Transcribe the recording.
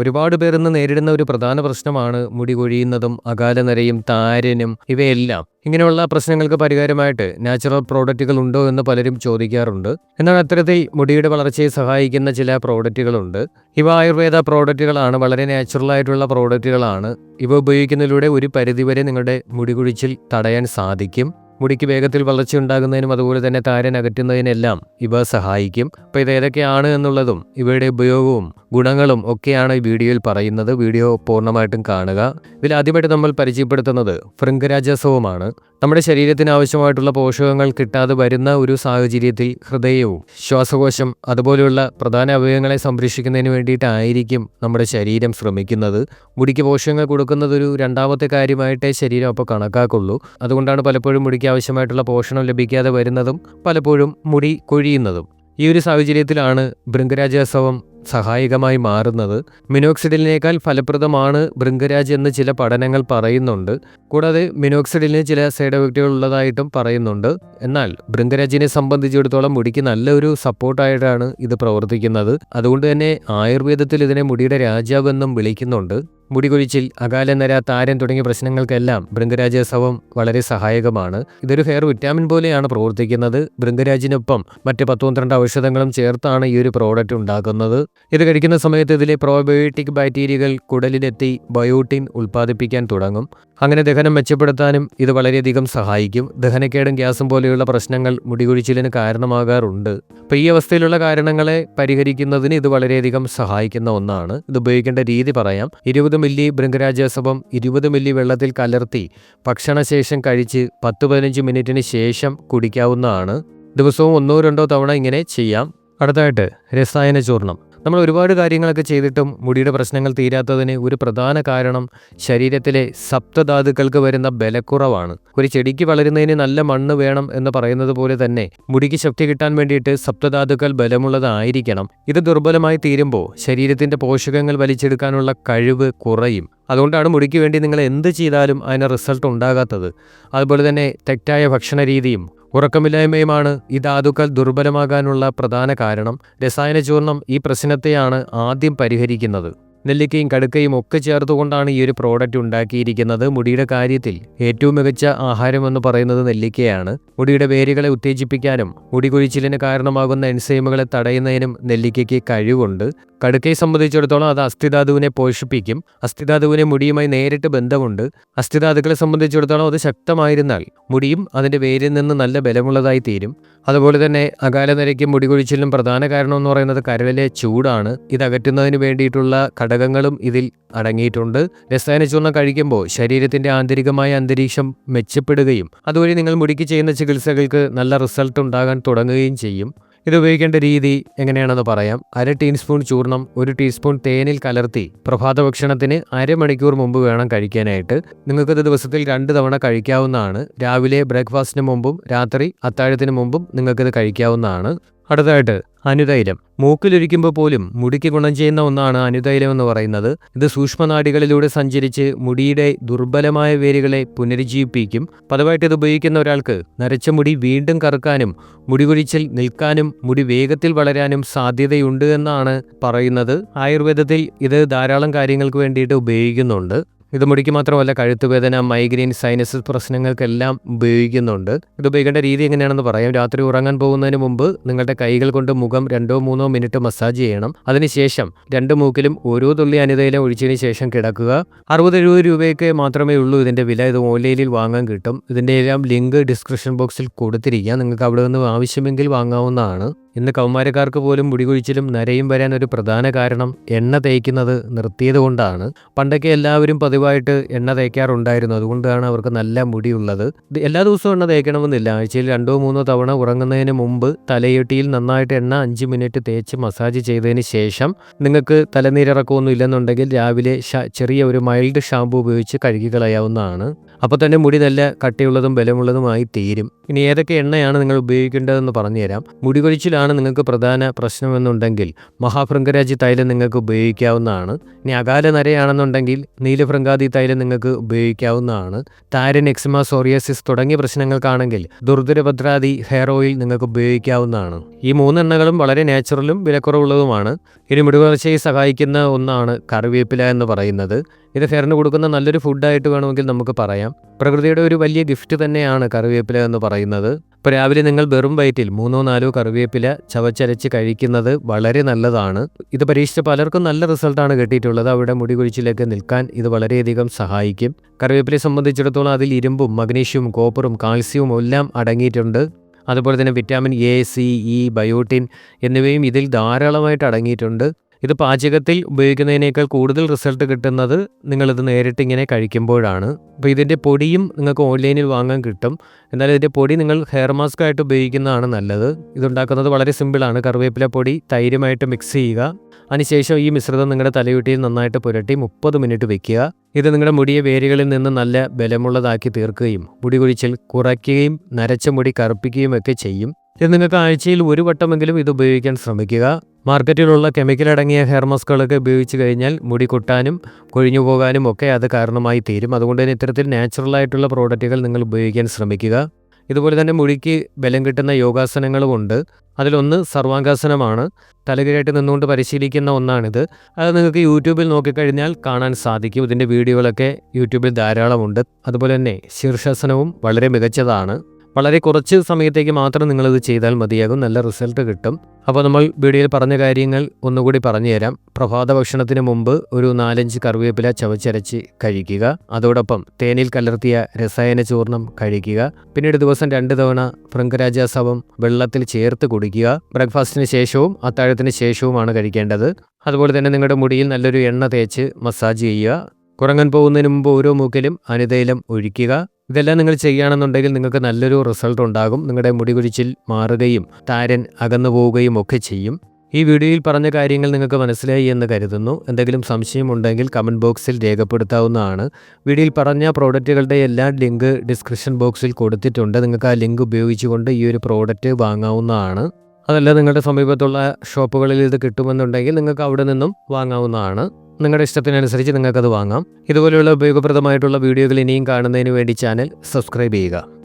ഒരുപാട് പേർ ഇന്ന് നേരിടുന്ന ഒരു പ്രധാന പ്രശ്നമാണ് മുടി കൊഴിയുന്നതും അകാലനരയും താരനും ഇവയെല്ലാം. ഇങ്ങനെയുള്ള പ്രശ്നങ്ങൾക്ക് പരിഹാരമായിട്ട് നാച്ചുറൽ പ്രോഡക്റ്റുകൾ ഉണ്ടോ എന്ന് പലരും ചോദിക്കാറുണ്ട്. എന്നാൽ അത്തരത്തിൽ മുടിയുടെ വളർച്ചയെ സഹായിക്കുന്ന ചില പ്രോഡക്റ്റുകളുണ്ട്. ഇവ ആയുർവേദ പ്രോഡക്റ്റുകളാണ് വളരെ നാച്ചുറൽ ആയിട്ടുള്ള പ്രോഡക്റ്റുകളാണ്. ഇവ ഉപയോഗിക്കുന്നതിലൂടെ ഒരു പരിധിവരെ നിങ്ങളുടെ മുടി കൊഴിച്ചിൽ തടയാൻ സാധിക്കും. മുടിക്ക് വേഗത്തിൽ വളർച്ച ഉണ്ടാകുന്നതിനും അതുപോലെ തന്നെ താരൻ അകറ്റുന്നതിനെല്ലാം ഇവ സഹായിക്കും. അപ്പോൾ ഇത് ഏതൊക്കെയാണ് എന്നുള്ളതും ഇവയുടെ ഉപയോഗവും ഗുണങ്ങളും ഒക്കെയാണ് ഈ വീഡിയോയിൽ പറയുന്നത്. വീഡിയോ പൂർണമായിട്ടും കാണുക. ഇതിൽ ആദ്യമായിട്ട് നമ്മൾ പരിചയപ്പെടുത്തുന്നത് ഭൃംഗരാജസവുമാണ്. നമ്മുടെ ശരീരത്തിന് ആവശ്യമായിട്ടുള്ള പോഷകങ്ങൾ കിട്ടാതെ വരുന്ന ഒരു സാഹചര്യത്തിൽ ഹൃദയവും ശ്വാസകോശം അതുപോലെയുള്ള പ്രധാന അവയവങ്ങളെ സംരക്ഷിക്കുന്നതിന് വേണ്ടിയിട്ടായിരിക്കും നമ്മുടെ ശരീരം ശ്രമിക്കുന്നത്. മുടിക്ക് പോഷകങ്ങൾ കൊടുക്കുന്നത് ഒരു രണ്ടാമത്തെ കാര്യമായിട്ടേ ശരീരം അപ്പോൾ കണക്കാക്കുള്ളൂ. അതുകൊണ്ടാണ് പലപ്പോഴും മുടിക്ക് ആവശ്യമായിട്ടുള്ള പോഷണം ലഭിക്കാതെ വരുന്നതും പലപ്പോഴും മുടി കൊഴിയുന്നതും. ഈ ഒരു സാഹചര്യത്തിലാണ് ഭൃംഗരാജസവം സഹായകമായി മാറുന്നത്. മിനോക്സിഡിലിനേക്കാൾ ഫലപ്രദമാണ് ഭൃംഗരാജ് എന്ന് ചില പഠനങ്ങൾ പറയുന്നുണ്ട്. കൂടാതെ മിനോക്സിഡിലിന് ചില സൈഡ് എഫക്റ്റുകൾ ഉള്ളതായിട്ടും പറയുന്നുണ്ട്. എന്നാൽ ഭൃംഗരാജിനെ സംബന്ധിച്ചിടത്തോളം മുടിക്ക് നല്ലൊരു സപ്പോർട്ടായിട്ടാണ് ഇത് പ്രവർത്തിക്കുന്നത്. അതുകൊണ്ട് തന്നെ ആയുർവേദത്തിൽ ഇതിനെ മുടിയുടെ രാജാവെന്നും വിളിക്കുന്നുണ്ട്. മുടി കൊഴിച്ചിൽ അകാലനര താരൻ തുടങ്ങിയ പ്രശ്നങ്ങൾക്കെല്ലാം ഭൃംഗരാജസവം വളരെ സഹായകമാണ്. ഇതൊരു ഹെയർ വിറ്റാമിൻ പോലെയാണ് പ്രവർത്തിക്കുന്നത്. ബൃംഗരാജിനൊപ്പം മറ്റ് പത്ത് പന്ത്രണ്ട് ഔഷധങ്ങളും ചേർത്താണ് ഈ ഒരു പ്രോഡക്റ്റ് ഉണ്ടാക്കുന്നത്. ഇത് കഴിക്കുന്ന സമയത്ത് ഇതിലെ പ്രോബയോട്ടിക് ബാക്ടീരിയകൾ കുടലിലെത്തി ബയോട്ടിൻ ഉൽപ്പാദിപ്പിക്കാൻ തുടങ്ങും. അങ്ങനെ ദഹനം മെച്ചപ്പെടുത്താനും ഇത് വളരെയധികം സഹായിക്കും. ദഹനക്കേടും ഗ്യാസും പോലെയുള്ള പ്രശ്നങ്ങൾ മുടികൊഴിച്ചിലിന് കാരണമാകാറുണ്ട്. അപ്പോൾ ഈ അവസ്ഥയിലുള്ള കാരണങ്ങളെ പരിഹരിക്കുന്നതിന് ഇത് വളരെയധികം സഹായിക്കുന്ന ഒന്നാണ്. ഇത് ഉപയോഗിക്കേണ്ട രീതി പറയാം. ഇരുപത് മില്ലി ഭൃംഗരാജസവം ഇരുപത് മില്ലി വെള്ളത്തിൽ കലർത്തി ഭക്ഷണശേഷം കഴിച്ച് പത്ത് പതിനഞ്ച് മിനിറ്റിന് ശേഷം കുടിക്കാവുന്നതാണ്. ദിവസവും ഒന്നോ രണ്ടോ തവണ ഇങ്ങനെ ചെയ്യാം. അടുത്തായിട്ട് രസായന ചൂർണം നമ്മൾ ഒരുപാട് കാര്യങ്ങളൊക്കെ ചെയ്തിട്ടും മുടിയുടെ പ്രശ്നങ്ങൾ തീരാത്തതിന് ഒരു പ്രധാന കാരണം ശരീരത്തിലെ സപ്തധാതുക്കൾക്ക് വരുന്ന ബലക്കുറവാണ്. ഒരു ചെടിക്ക് വളരുന്നതിന് നല്ല മണ്ണ് വേണം എന്ന് പറയുന്നത് പോലെ തന്നെ മുടിക്ക് ശക്തി കിട്ടാൻ വേണ്ടിയിട്ട് സപ്തധാതുക്കൾ ബലമുള്ളതായിരിക്കണം. ഇത് ദുർബലമായി തീരുമ്പോൾ ശരീരത്തിന്റെ പോഷകങ്ങൾ വലിച്ചെടുക്കാനുള്ള കഴിവ് കുറയും. അതുകൊണ്ടാണ് മുടിക്ക് വേണ്ടി നിങ്ങൾ എന്ത് ചെയ്താലും അതിന് റിസൾട്ട് ഉണ്ടാകാത്തത്. അതുപോലെ തന്നെ തെറ്റായ ഭക്ഷണ രീതിയും ഉറക്കമില്ലായ്മയുമാണ് ഈ ധാതുക്കൾ ദുർബലമാകാനുള്ള പ്രധാന കാരണം. രസായന ചൂർണം ഈ പ്രശ്നത്തെയാണ് ആദ്യം പരിഹരിക്കുന്നത്. നെല്ലിക്കയും കടുക്കയും ഒക്കെ ചേർത്തുകൊണ്ടാണ് ഈ ഒരു പ്രോഡക്റ്റ് ഉണ്ടാക്കിയിരിക്കുന്നത്. മുടിയുടെ കാര്യത്തിൽ ഏറ്റവും മികച്ച ആഹാരമെന്ന് പറയുന്നത് നെല്ലിക്കയാണ്. മുടിയുടെ വേരുകളെ ഉത്തേജിപ്പിക്കാനും മുടി കൊഴിച്ചിലിന് കാരണമാകുന്ന എൻസൈമുകളെ തടയുന്നതിനും നെല്ലിക്കയ്ക്ക് കഴിവുണ്ട്. കടുക്കയെ സംബന്ധിച്ചിടത്തോളം അത് അസ്ഥിധാതുവിനെ പോഷിപ്പിക്കും. അസ്ഥിധാതുവിനെ മുടിയുമായി നേരിട്ട് ബന്ധമുണ്ട്. അസ്ഥിധാതുക്കളെ സംബന്ധിച്ചിടത്തോളം അത് ശക്തമായിരുന്നാൽ മുടിയും അതിന്റെ വേരിൽ നിന്ന് നല്ല ബലമുള്ളതായി തീരും. അതുപോലെ തന്നെ അകാലനരയ്ക്കും മുടി കൊഴിച്ചിലിനും പ്രധാന കാരണം എന്ന് പറയുന്നത് കരളിലെ ചൂടാണ്. ഇത് അകറ്റുന്നതിന് വേണ്ടിയിട്ടുള്ള ഘടകങ്ങളും ഇതിൽ അടങ്ങിയിട്ടുണ്ട്. രസായന ചൂർണം കഴിക്കുമ്പോൾ ശരീരത്തിന്റെ ആന്തരികമായ അന്തരീക്ഷം മെച്ചപ്പെടുകയും അതുവഴി നിങ്ങൾ മുടിക്ക് ചെയ്യുന്ന ചികിത്സകൾക്ക് നല്ല റിസൾട്ട് ഉണ്ടാകാൻ തുടങ്ങുകയും ചെയ്യും. ഇത് ഉപയോഗിക്കേണ്ട രീതി എങ്ങനെയാണെന്ന് പറയാം. അര ടീസ്പൂൺ ചൂർണം ഒരു ടീസ്പൂൺ തേനിൽ കലർത്തി പ്രഭാത ഭക്ഷണത്തിന് അരമണിക്കൂർ മുമ്പ് വേണം കഴിക്കാനായിട്ട്. നിങ്ങൾക്കത് ദിവസത്തിൽ രണ്ട് തവണ കഴിക്കാവുന്നതാണ്. രാവിലെ ബ്രേക്ക്ഫാസ്റ്റിന് മുമ്പും രാത്രി അത്താഴത്തിന് മുമ്പും നിങ്ങൾക്കത് കഴിക്കാവുന്നതാണ്. അടുത്തതായിട്ട് അനുതൈലം. മൂക്കിലൊരിക്കുമ്പോൾ പോലും മുടിക്ക് ഗുണം ചെയ്യുന്ന ഒന്നാണ് അനുതൈലം എന്ന് പറയുന്നത്. ഇത് സൂക്ഷ്മനാടികളിലൂടെ സഞ്ചരിച്ച് മുടിയുടെ ദുർബലമായ വേരുകളെ പുനരുജ്ജീവിപ്പിക്കും. പതിവായിട്ട് ഇത് ഉപയോഗിക്കുന്ന ഒരാൾക്ക് നരച്ച മുടി വീണ്ടും കറുക്കാനും മുടി കൊഴിച്ചിൽ നിൽക്കാനും മുടി വേഗത്തിൽ വളരാനും സാധ്യതയുണ്ട് എന്നാണ് പറയുന്നത്. ആയുർവേദത്തിൽ ഇത് ധാരാളം കാര്യങ്ങൾക്ക് വേണ്ടിയിട്ട് ഉപയോഗിക്കുന്നുണ്ട്. ഇത് മുടിക്ക് മാത്രമല്ല കഴുത്തുവേദന മൈഗ്രെയിൻ സൈനസ് പ്രശ്നങ്ങൾക്കെല്ലാം ഉപയോഗിക്കുന്നുണ്ട്. ഇത് ഉപയോഗിക്കേണ്ട രീതി എങ്ങനെയാണെന്ന് പറയാം. രാത്രി ഉറങ്ങാൻ പോകുന്നതിന് മുമ്പ് നിങ്ങളുടെ കൈകൾ കൊണ്ട് മുഖം രണ്ടോ മൂന്നോ മിനിറ്റ് മസാജ് ചെയ്യണം. അതിനുശേഷം രണ്ട് മൂക്കിലും ഓരോ തുള്ളി അനിതയിലും ഒഴിച്ചതിന് ശേഷം കിടക്കുക. അറുപത് എഴുപത് രൂപയൊക്കെ മാത്രമേ ഉള്ളൂ ഇതിന്റെ വില. ഇത് ഓൺലൈനിൽ വാങ്ങാൻ കിട്ടും. ഇതിന്റെ എല്ലാം ലിങ്ക് ഡിസ്ക്രിപ്ഷൻ ബോക്സിൽ കൊടുത്തിരിക്കുക നിങ്ങൾക്ക് അവിടെ നിന്ന് ആവശ്യമെങ്കിൽ വാങ്ങാവുന്നതാണ്. ഇന്ന് കൗമാരക്കാർക്ക് പോലും മുടികൊഴിച്ചിലും നരയും വരാൻ ഒരു പ്രധാന കാരണം എണ്ണ തേക്കുന്നത് നിർത്തിയതുകൊണ്ടാണ്. പണ്ടൊക്കെ എല്ലാവരും പതിവായിട്ട് എണ്ണ തേക്കാറുണ്ടായിരുന്നു. അതുകൊണ്ടാണ് അവർക്ക് നല്ല മുടിയുള്ളത്. എല്ലാ ദിവസവും എണ്ണ തേക്കണമെന്നില്ല. ആഴ്ചയിൽ രണ്ടോ മൂന്നോ തവണ ഉറങ്ങുന്നതിന് മുമ്പ് തലയൊട്ടിയിൽ നന്നായിട്ട് എണ്ണ അഞ്ച് മിനിറ്റ് തേച്ച് മസാജ് ചെയ്തതിന് ശേഷം നിങ്ങൾക്ക് തലനീരിറക്കമൊന്നും ഇല്ലെന്നുണ്ടെങ്കിൽ രാവിലെ ചെറിയ ഒരു മൈൽഡ് ഷാമ്പു ഉപയോഗിച്ച് കഴുകി കളയാവുന്നതാണ്. അപ്പോൾ തന്നെ മുടി നല്ല കട്ടിയുള്ളതും ബലമുള്ളതുമായി തീരും. ഇനി ഏതൊക്കെ എണ്ണയാണ് നിങ്ങൾ ഉപയോഗിക്കേണ്ടതെന്ന് പറഞ്ഞുതരാം. മുടി കൊഴിച്ചിലാണ് നിങ്ങൾക്ക് പ്രധാന പ്രശ്നമെന്നുണ്ടെങ്കിൽ മഹാഭൃംഗരാജി തൈലം നിങ്ങൾക്ക് ഉപയോഗിക്കാവുന്നതാണ്. ഇനി അകാല നരയാണെന്നുണ്ടെങ്കിൽ നീലഭൃങ്കാതി തൈലം നിങ്ങൾക്ക് ഉപയോഗിക്കാവുന്നതാണ്. താരൻ എക്സിമ സോറിയസിസ് തുടങ്ങിയ പ്രശ്നങ്ങൾക്കാണെങ്കിൽ ദുർദുരഭദ്രാദി ഹെയർ ഓയിൽ നിങ്ങൾക്ക് ഉപയോഗിക്കാവുന്നതാണ്. ഈ മൂന്നെണ്ണകളും വളരെ നാച്ചുറലും വിലക്കുറവുള്ളതുമാണ്. ഇനി മുടിവളർച്ചയെ സഹായിക്കുന്ന ഒന്നാണ് കറിവേപ്പില എന്ന് പറയുന്നത്. ഇത് ഫെയറിന് കൊടുക്കുന്ന നല്ലൊരു ഫുഡായിട്ട് വേണമെങ്കിൽ നമുക്ക് പറയാം. പ്രകൃതിയുടെ ഒരു വലിയ ഗിഫ്റ്റ് തന്നെയാണ് കറിവേപ്പില എന്ന് പറയുന്നത്. ഇപ്പോൾ രാവിലെ നിങ്ങൾ വെറും വയറ്റിൽ മൂന്നോ നാലോ കറിവേപ്പില ചവച്ചരച്ച് കഴിക്കുന്നത് വളരെ നല്ലതാണ്. ഇത് പരീക്ഷിച്ച പലർക്കും നല്ല റിസൾട്ടാണ് കിട്ടിയിട്ടുള്ളത്. അവിടെ മുടി കുഴിച്ചിലേക്ക് നിൽക്കാൻ ഇത് വളരെയധികം സഹായിക്കും. കറിവേപ്പിലയെ സംബന്ധിച്ചിടത്തോളം അതിൽ ഇരുമ്പും മഗ്നീഷ്യവും കോപ്പറും കാൽസ്യവും എല്ലാം അടങ്ങിയിട്ടുണ്ട്. അതുപോലെ തന്നെ vitamin A C E biotin എന്നിവയും ഇതിൽ ധാരാളമായിട്ട് അടങ്ങിയിട്ടുണ്ട്. ഇത് പാചകത്തിൽ ഉപയോഗിക്കുന്നതിനേക്കാൾ കൂടുതൽ റിസൾട്ട് കിട്ടുന്നത് നിങ്ങളിത് നേരിട്ട് ഇങ്ങനെ കഴിക്കുമ്പോഴാണ്. അപ്പോൾ ഇതിന്റെ പൊടിയും നിങ്ങൾക്ക് ഓൺലൈനിൽ വാങ്ങാൻ കിട്ടും. എന്നാൽ ഇതിന്റെ പൊടി നിങ്ങൾ ഹെയർ മാസ്ക് ആയിട്ട് ഉപയോഗിക്കുന്നതാണ് നല്ലത്. ഇതുണ്ടാക്കുന്നത് വളരെ സിമ്പിളാണ്. കറിവേപ്പില പൊടി തൈരുമായിട്ട് മിക്സ് ചെയ്യുക. അതിനുശേഷം ഈ മിശ്രിതം നിങ്ങളുടെ തലയുട്ടിയിൽ നന്നായിട്ട് പുരട്ടി മുപ്പത് മിനിറ്റ് വെക്കുക. ഇത് നിങ്ങളുടെ മുടിയെ വേരുകളിൽ നിന്ന് നല്ല ബലമുള്ളതാക്കി തീർക്കുകയും മുടി കുഴിച്ചിൽ കുറയ്ക്കുകയും നരച്ച മുടി കറുപ്പിക്കുകയും ഒക്കെ ചെയ്യും. ഇത് നിങ്ങൾക്ക് ആഴ്ചയിൽ ഒരു വട്ടമെങ്കിലും ഇത് ഉപയോഗിക്കാൻ ശ്രമിക്കുക. മാർക്കറ്റിലുള്ള കെമിക്കൽ അടങ്ങിയ ഹെയർ മാസ്കുകളൊക്കെ ഉപയോഗിച്ച് കഴിഞ്ഞാൽ മുടി കൊട്ടാനും കൊഴിഞ്ഞു പോകാനും ഒക്കെ അത് കാരണമായി തീരും. അതുകൊണ്ട് തന്നെ ഇത്തരത്തിൽ നാച്ചുറലായിട്ടുള്ള പ്രോഡക്റ്റുകൾ നിങ്ങൾ ഉപയോഗിക്കാൻ ശ്രമിക്കുക. ഇതുപോലെ തന്നെ മുടിക്ക് ബലം കിട്ടുന്ന യോഗാസനങ്ങളുമുണ്ട് അതിലൊന്ന് സർവാംഗാസനമാണ്. തലകീഴായിട്ട് നിന്നുകൊണ്ട് പരിശീലിക്കുന്ന ഒന്നാണിത്. അത് നിങ്ങൾക്ക് യൂട്യൂബിൽ നോക്കിക്കഴിഞ്ഞാൽ കാണാൻ സാധിക്കും. ഇതിന്റെ വീഡിയോകളൊക്കെ യൂട്യൂബിൽ ധാരാളമുണ്ട്. അതുപോലെ തന്നെ ശീർഷാസനവും വളരെ മികച്ചതാണ്. വളരെ കുറച്ച് സമയത്തേക്ക് മാത്രം നിങ്ങളിത് ചെയ്താൽ മതിയാകും. നല്ല റിസൾട്ട് കിട്ടും. അപ്പോൾ നമ്മൾ വീഡിയോയിൽ പറഞ്ഞ കാര്യങ്ങൾ ഒന്നുകൂടി പറഞ്ഞു തരാം പ്രഭാത ഭക്ഷണത്തിന് മുമ്പ് ഒരു നാലഞ്ച് കറിവേപ്പില ചവച്ചരച്ച് കഴിക്കുക. അതോടൊപ്പം തേനിൽ കലർത്തിയ രസായന ചൂർണം കഴിക്കുക. പിന്നീട് ദിവസം രണ്ട് തവണ ഭൃംഗരാജാസവം വെള്ളത്തിൽ ചേർത്ത് കുടിക്കുക. ബ്രേക്ക്ഫാസ്റ്റിന് ശേഷവും അത്താഴത്തിന് ശേഷവുമാണ് കഴിക്കേണ്ടത്. അതുപോലെ തന്നെ നിങ്ങളുടെ മുടിയിൽ നല്ലൊരു എണ്ണ തേച്ച് മസാജ് ചെയ്യുക. കുറങ്ങാൻ പോകുന്നതിന് മുമ്പ് ഓരോ മൂക്കിലും അനിതൈലം ഒഴിക്കുക. ഇതെല്ലാം നിങ്ങൾ ചെയ്യുകയാണെന്നുണ്ടെങ്കിൽ നിങ്ങൾക്ക് നല്ലൊരു റിസൾട്ട് ഉണ്ടാകും. നിങ്ങളുടെ മുടി കുഴിച്ചിൽ മാറുകയും താരൻ അകന്നു പോവുകയും ഒക്കെ ചെയ്യും. ഈ വീഡിയോയിൽ പറഞ്ഞ കാര്യങ്ങൾ നിങ്ങൾക്ക് മനസ്സിലായി എന്ന് കരുതുന്നു. എന്തെങ്കിലും സംശയമുണ്ടെങ്കിൽ കമന്റ് ബോക്സിൽ രേഖപ്പെടുത്താവുന്നതാണ്. വീഡിയോയിൽ പറഞ്ഞ പ്രോഡക്റ്റുകളുടെ എല്ലാ ലിങ്ക് ഡിസ്ക്രിപ്ഷൻ ബോക്സിൽ കൊടുത്തിട്ടുണ്ട്. നിങ്ങൾക്ക് ആ ലിങ്ക് ഉപയോഗിച്ചുകൊണ്ട് ഈ ഒരു പ്രോഡക്റ്റ് വാങ്ങാവുന്നതാണ്. അതല്ല നിങ്ങളുടെ സമീപത്തുള്ള ഷോപ്പുകളിൽ ഇത് കിട്ടുമെന്നുണ്ടെങ്കിൽ നിങ്ങൾക്ക് അവിടെ നിന്നും വാങ്ങാവുന്നതാണ്. നിങ്ങളുടെ ഇഷ്ടത്തിനനുസരിച്ച് നിങ്ങൾക്കത് വാങ്ങാം. ഇതുപോലെയുള്ള ഉപയോഗപ്രദമായിട്ടുള്ള വീഡിയോകൾ ഇനിയും കാണുന്നതിന് വേണ്ടി ചാനൽ സബ്സ്ക്രൈബ് ചെയ്യുക.